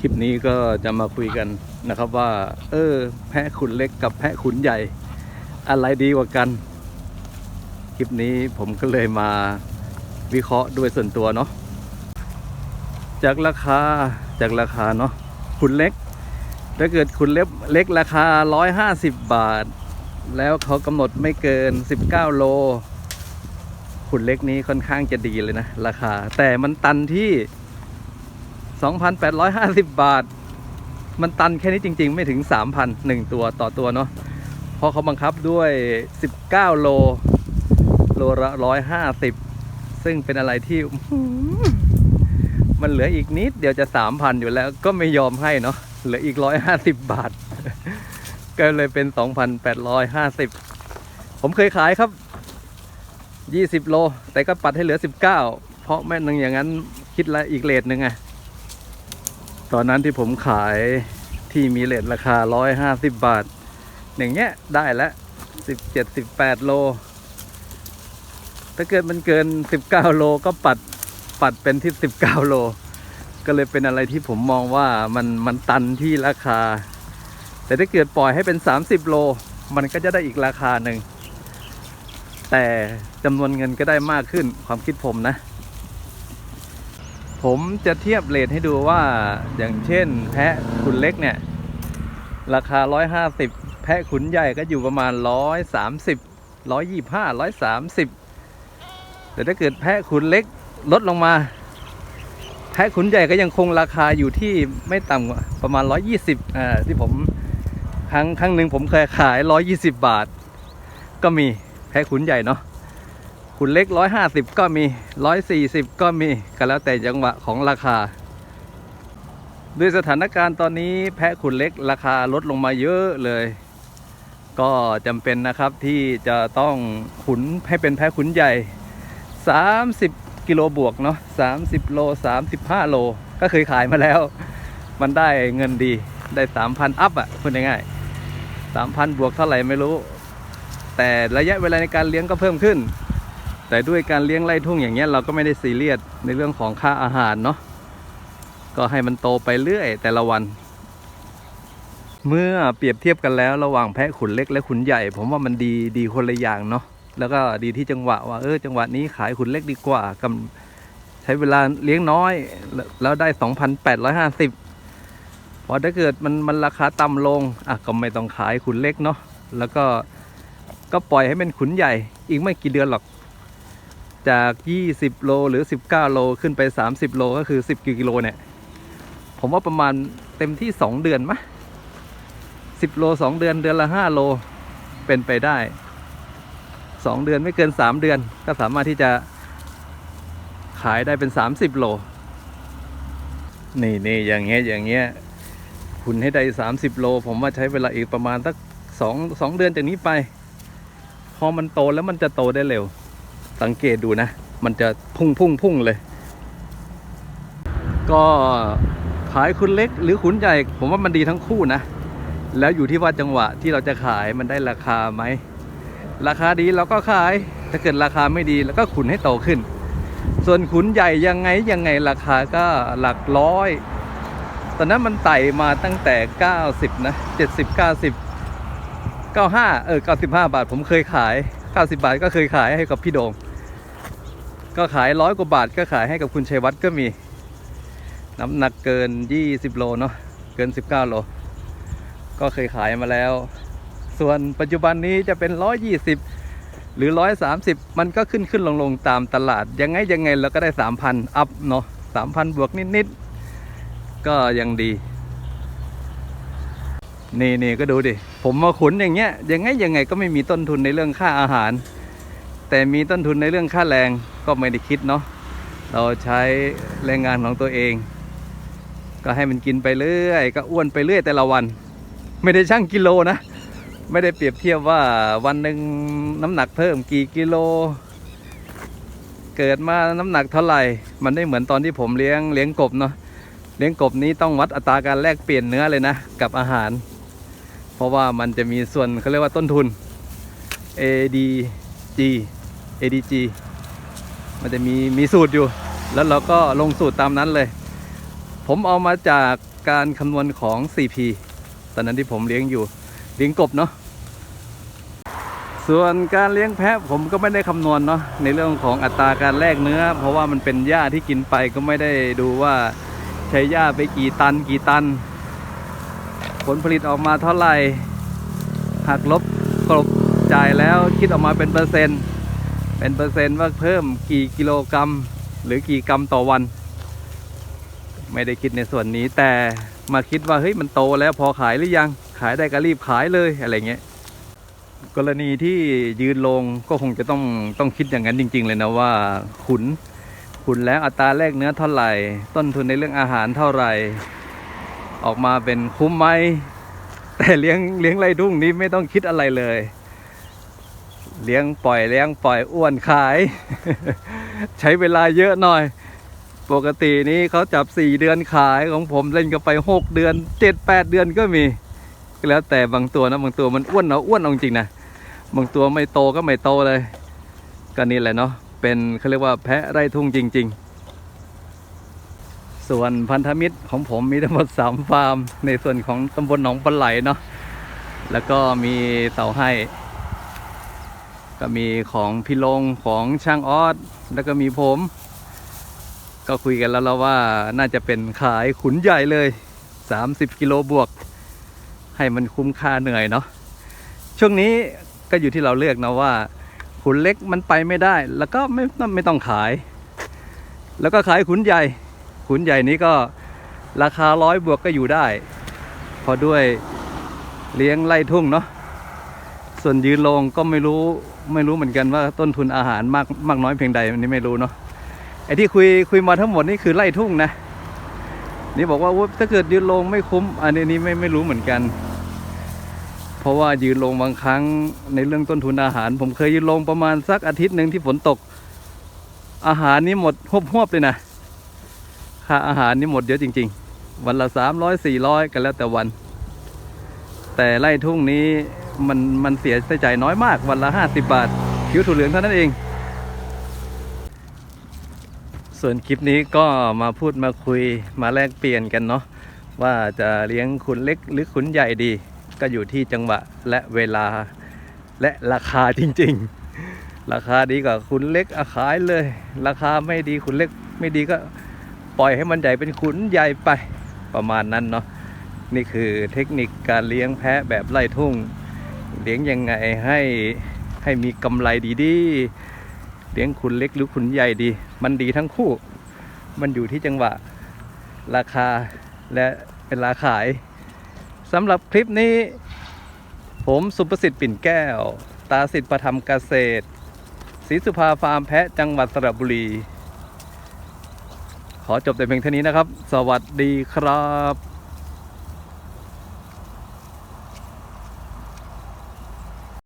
คลิปนี้ก็จะมาคุยกันนะครับว่า เออ แพะขุนเล็กกับแพะขุนใหญ่ อะไรดีกว่ากัน คลิปนี้ผมก็เลยมาวิเคราะห์ด้วยส่วนตัวเนาะจากราคาจากราคาเนาะขุนเล็ก ถ้าเกิดขุนเล็กเล็กราคา 150 บาท แล้วเขากำหนดไม่เกิน 19 โลขุนเล็กนี้ค่อนข้างจะดีเลยนะ ราคา แต่มันตันที่ 2,850 บาท มันตันแค่นี้จริง ๆ ไม่ถึง 3,000หนึ่งตัวต่อตัวเนาะเพราะเขาบังคับด้วย 19 โล โลละ150 ซึ่งเป็นอะไรที่ มันเหลืออีกนิดเดียวจะ 3,000 อยู่แล้วก็ไม่ยอมให้เนาะเหลืออีก 150 บาท ก็เลยเป็น 2,850 ผมเคยขายครับ 20 โล แต่ก็ปัดให้เหลือ 19 เพราะแม่นึงอย่างนั้นคิดละอีกเลทหนึ่งไง ตอนนั้นที่ผมขายที่มีเลทราคา 150 บาท อย่างเงี้ยได้แล้ว17 18 โล ถ้าเกิดมันเกิน 19 โลก็ปัดปัดเป็นที่ 19 โล ก็เลยเป็นอะไรที่ผมมองว่ามันมันตันที่ราคา แต่ถ้าเกิดปล่อยให้เป็น 30 โล มันก็จะได้อีกราคาหนึ่ง แต่จำนวนเงินก็ได้มากขึ้นความคิดผมนะ ผมจะเทียบเรทให้ดูว่าอย่างเช่น แพะขุนเล็กเนี่ย ราคา 150 แพะขุนใหญ่ก็อยู่ประมาณ 130 125 130 แต่ถ้าเกิดแพะขุนเล็กลดลงมา แพะขุนใหญ่ก็ยังคงราคาอยู่ที่ไม่ต่ำกว่าประมาณ 120อ่าที่ผมครั้งครั้งหนึ่งผมเคยขาย 120 บาท ก็มีแพะขุนใหญ่เนาะ ขุนเล็ก 150 ก็มี 140 ก็มี ก็แล้วแต่จังหวะของราคา ด้วยสถานการณ์ตอนนี้แพะขุนเล็กราคาลดลงมาเยอะเลย ก็จำเป็นนะครับที่จะต้องขุนให้เป็นแพะขุนใหญ่ 30 กิโลบวกเนาะ30 โล 35 โล ก็เคยขายมาแล้ว มันได้เงินดีได้ 3,000 อัพอะพูดง่ายๆ3,000 บวกเท่าไหร่ไม่รู้ แต่ระยะเวลาในการเลี้ยงก็เพิ่มขึ้น แต่ด้วยการเลี้ยงไล่ทุ่งอย่างเงี้ยเราก็ไม่ได้ซีเรียสในเรื่องของค่าอาหารเนาะก็ให้มันโตไปเรื่อยแต่ละวัน เมื่อเปรียบเทียบกันแล้วระหว่างแพะขุนเล็กและขุนใหญ่ ผมว่ามันดีดีคนละอย่างเนาะแล้วก็ดีที่จังหวะว่าเออจังหวะนี้ขายขุนเล็กดีกว่ากำใช้เวลาเลี้ยงน้อยแล้วแล้วได้ 2,850 พอถ้าเกิดมันมันราคาต่ำลงอะก็ไม่ต้องขายขุนเล็กเนาะแล้วก็ก็ปล่อยให้เป็นขุนใหญ่ อีกไม่กี่เดือนหรอก จาก 20 โลหรือ 19 โลขึ้นไป 30 โลก็คือ 10กิโลเนี่ย ผมว่าประมาณเต็มที่ 2 เดือนมะ10 โล 2 เดือนเดือนละ 5 โลเป็นไปได้ 2 เดือนไม่เกิน 3 เดือน ก็สามารถที่จะขายได้เป็น 30 โล นี่นี่อย่างเงี้ยอย่างเงี้ยคุณให้ได้ 30 โล ผมว่าใช้เวลาอีกประมาณสักสองสองเดือนจากนี้ไป พอมันโตแล้วมันจะโตได้เร็ว สังเกตดูนะ มันจะพุ่งพุ่งพุ่งเลย ก็ขายคุณเล็กหรือขุนใหญ่ ผมว่ามันดีทั้งคู่นะ แล้วอยู่ที่ว่าจังหวะที่เราจะขายมันได้ราคาไหม ราคาดีเราก็ขาย ถ้าเกิดราคาไม่ดีแล้วก็ขุนให้โตขึ้น ส่วนขุนใหญ่ยังไงยังไงราคาก็หลักร้อย ตอนนั้นมันไต่มาตั้งแต่ 90 นะ 70 90 95 เออ 95 บาท ผมเคยขาย 90 บาทก็เคยขายให้กับพี่โดง ก็ขายร้อยกว่าบาทก็ขายให้กับคุณชัยวัฒน์ก็มี น้ำหนักเกิน 20 โลเนาะเกิน 19 โล ก็เคยขายมาแล้ว ส่วนปัจจุบันนี้จะเป็น 120 หรือ 130 มันก็ขึ้นขึ้นลงลงตามตลาด ยังไงยังไงเราก็ได้ 3,000 อัพเนาะ3,000 บวกนิดๆ ก็ยังดี นี่นี่ก็ดูดิ ผมมาขุนอย่างเงี้ยยังไงยังไงก็ไม่มีต้นทุนในเรื่องค่าอาหาร แต่มีต้นทุนในเรื่องค่าแรงก็ไม่ได้คิดเนาะเราใช้แรงงานของตัวเอง ก็ให้มันกินไปเรื่อยก็อ้วนไปเรื่อยแต่ละวัน ไม่ได้ชั่งกิโลนะ ไม่ได้เปรียบเทียบว่าวันหนึ่งน้ำหนักเพิ่มกี่กิโล เกิดมาน้ำหนักเท่าไหร่ มันไม่เหมือนตอนที่ผมเลี้ยงเลี้ยงกบเนาะเลี้ยงกบนี้ต้องวัดอัตราการแลกเปลี่ยนเนื้อเลยนะ กับอาหาร เพราะว่ามันจะมีส่วนเขาเรียกว่าต้นทุน ADG ADG มันจะมีมีสูตรอยู่ แล้วเราก็ลงสูตรตามนั้นเลย ผมเอามาจากการคำนวณของ CP ตอนนั้นที่ผมเลี้ยงอยู่เลี้ยงกบเนาะส่วนการเลี้ยงแพะผมก็ไม่ได้คำนวณเนาะในเรื่องของอัตราการแลกเนื้อ เพราะว่ามันเป็นหญ้าที่กินไปก็ไม่ได้ดูว่าใช้หญ้าไปกี่ตันกี่ตัน ผลผลิตออกมาเท่าไหร่หักลบกลบจ่ายแล้วคิดออกมาเป็นเปอร์เซ็นต์ เป็นเปอร์เซ็นต์ว่าเพิ่มกี่กิโลกรัม หรือกี่กรัมต่อวัน ไม่ได้คิดในส่วนนี้แต่มาคิดว่าเฮ้ยมันโตแล้วพอขายหรือยังขายได้ก็รีบขายเลยอะไรเงี้ยกรณีที่ยืนลงก็คงจะต้องต้องคิดอย่างนั้นจริง ๆ เลยนะว่าขุนขุนแล้วอัตราแลกเนื้อเท่าไหร่ ต้นทุนในเรื่องอาหารเท่าไหร่ ออกมาเป็นคุ้มไหมแต่เลี้ยงเลี้ยงไรทุ่งนี้ไม่ต้องคิดอะไรเลย เลี้ยงปล่อยเลี้ยงปล่อยอ้วนขาย ใช้เวลาเยอะหน่อย ปกตินี้เขาจับสี่เดือนขายของผมเล่นกันไปหกเดือนเจ็ดแปดเดือนก็มีแล้วแต่บางตัวนะบางตัวมันอ้วนเอาอ้วนเอาจริงนะบางตัวไม่โตก็ไม่โตเลยก็นี่แหละเนาะเป็นเขาเรียกว่าแพะไร่ทุ่งจริง ๆ ส่วนพันธมิตรของผมมีทั้งหมดสามฟาร์ม ในส่วนของตำบลหนองปลาไหลเนาะแล้วก็มีเสาให้ ก็มีของพี่ลงของช่างออสแล้วก็มีผม ก็คุยกันแล้วแล้วว่าน่าจะเป็นขายขุนใหญ่เลย 30 กิโลบวก ให้มันคุ้มค่าเหนื่อยเนาะช่วงนี้ก็อยู่ที่เราเลือกนะว่า ขุนเล็กมันไปไม่ได้ แล้วก็ไม่ไม่ต้องขาย แล้วก็ขายขุนใหญ่ ขุนใหญ่นี้ก็ราคาร้อยบวกก็อยู่ได้ พอด้วยเลี้ยงไล่ทุ่งเนาะ ส่วนยืนลงก็ไม่รู้ไม่รู้เหมือนกันว่าต้นทุนอาหารมากมากน้อยเพียงใดอันนี้ไม่รู้เนาะไอ้ที่คุยคุยมาทั้งหมดนี่คือไล่ทุ่งนะนี่บอกว่าถ้าเกิดยืนลงไม่คุ้ม อันนี้นี่ไม่ไม่รู้เหมือนกัน เพราะว่ายืนลงบางครั้งในเรื่องต้นทุนอาหาร ผมเคยยืนลงประมาณสักอาทิตย์หนึ่งที่ฝนตก อาหารนี่หมดหวบหวบๆเลยนะค่าอาหารนี่หมดเยอะจริง ๆ วันละสามร้อยสี่ร้อยกันแล้วแต่วัน แต่ไล่ทุ่งนี้ มันมันเสียใช้จ่ายน้อยมากวันละห้าสิบบาทคิ้วถั่วเหลืองเท่านั้นเอง ส่วนคลิปนี้ก็มาพูดมาคุยมาแลกเปลี่ยนกันเนาะว่าจะเลี้ยงขุนเล็กหรือขุนใหญ่ดี ก็อยู่ที่จังหวะและเวลาและราคาจริง ๆ ราคาดีกว่าขุนเล็กอะขายเลย ราคาไม่ดีขุนเล็กไม่ดีก็ปล่อยให้มันใหญ่เป็นขุนใหญ่ไปประมาณนั้นเนาะนี่คือเทคนิคการเลี้ยงแพะแบบไล่ทุ่ง เลี้ยงยังไงให้ให้มีกำไรดีๆเลี้ยงขุนเล็กหรือขุนใหญ่ดี มันดีทั้งคู่ มันอยู่ที่จังหวะ ราคาและเวลาขายสำหรับคลิปนี้ ผมสุประสิทธิ์ปิ่นแก้ว ตาสิทธิ์ประธรรมเกษตรศรีสุภาฟาร์มแพะจังหวัดสระบุรี ขอจบแต่เพียงเท่านี้นะครับ สวัสดีครับ